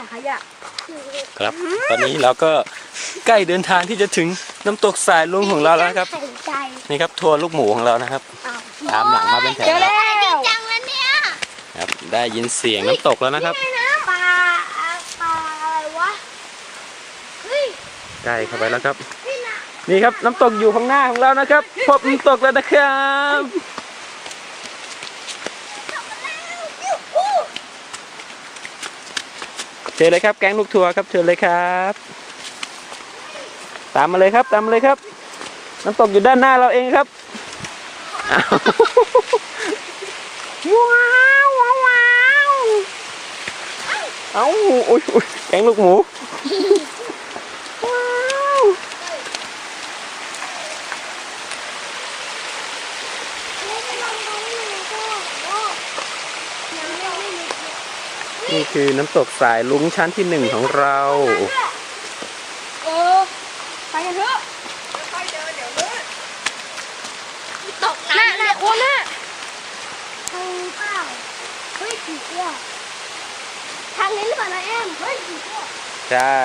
ถังขยะครับ ตอนนี้เราก็ใกล้เดินทางที่จะถึงน้ำตกสายลุงของเราแล้วนะครับหายใจนี่ครับทัวร์ลูกหมูของเรานะครับอ้าวตามหลังมาเป็นแถวเจอครับแล้วจังแล้วเนี่ยครับ ได้ยินเสียงน้ำตกแล้วนะครับ ปลาปลาอะไรวะเฮ้ยใกล้เข้าไปแล้วครับ นี่นะนี่ครับน้ำตกอยู่ข้างหน้าของเรานะครับ พบน้ำตกแล้วนะครับ ยูฮู เชิญเลยครับ แก๊งลูกทัวร์ครับเชิญเลยครับ ตามมาเลยครับ ตามมาเลยครับน้ำตกอยู่ด้านหน้าเราเองครับอ้าวว้าวว้าวว้าวเอ้าโอ้ยแก๊งลูกหมูว้าว นี่คือน้ำตกสายลุงชั้นที่หนึ่งของเรา เออไปกันเถอะตกน้ำน่ะคนน่ะทางเปล่าเฮ้ยผีเสื้อทางนี้หรือเปล่านะแอมเฮ้ยผีเสื้อใช่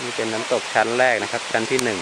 นี่เป็นน้ำตกชั้นแรกนะครับ ชั้นที่หนึ่ง